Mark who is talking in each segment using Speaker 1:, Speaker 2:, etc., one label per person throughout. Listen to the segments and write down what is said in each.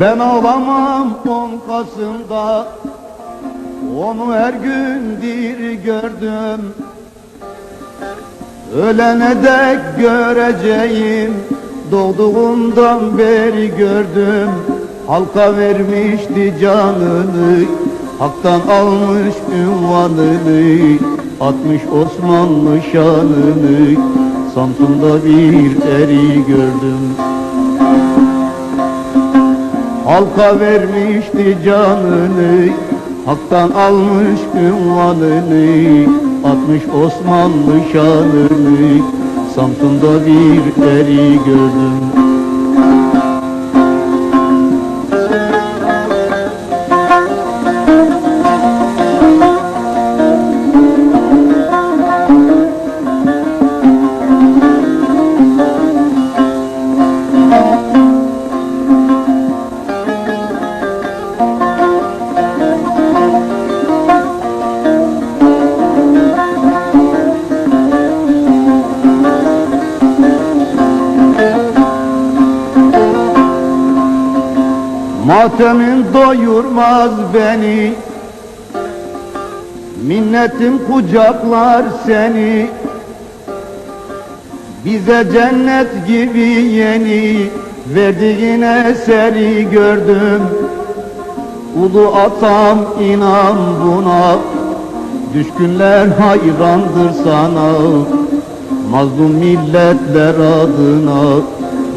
Speaker 1: Ben ağlamam on Kasım'da. Onu her gün diri gördüm. Ölene dek göreceğim. Doğduğumdan beri gördüm. Halka vermişti canını. Hak'tan almış ünvanını. Atmış Osmanlı şanını. Samsun'da bir eri gördüm Halka vermişti canını Hak'tan almış ünvanını Atmış Osmanlı şanını. Samsun'da bir eri gördüm Matemin doyurmaz beni. Minnetim kucaklar seni. Bize cennet gibi yeni Verdiğin eseri gördüm. Ulu atam inan buna. Düşkünler hayrandır sana. Mazlum milletler adına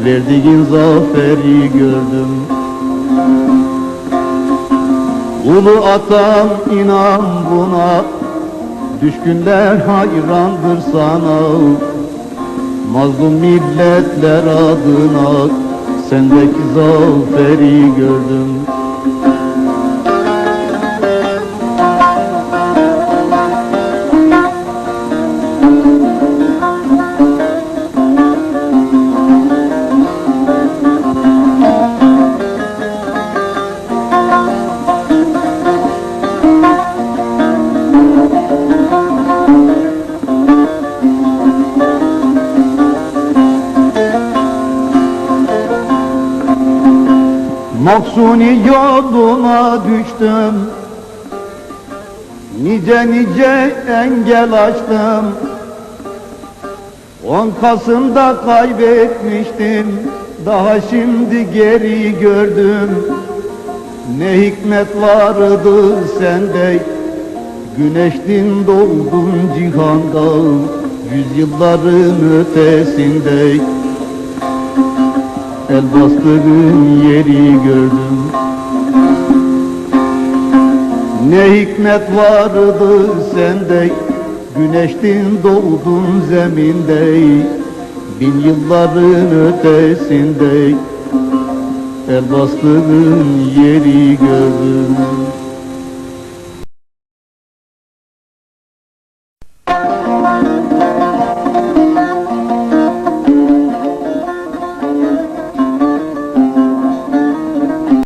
Speaker 1: Verdiğin zaferi gördüm Ulu atam inan buna. Düşkünler hayrandır sana. Mazlum milletler adına Sendeki zaferi gördüm Maksuni yoluna düştüm. Nice nice engel açtım. On Kasım'da kaybetmiştim. Daha şimdi geri gördüm. Ne hikmet vardı sende Güneştin doğdun cihanda Yüzyılların ötesinde. El bastığın yeri gördüm. Ne hikmet vardı sende Güneştin doğdun zeminde. Bin yılların ötesinde El bastığın yeri gördüm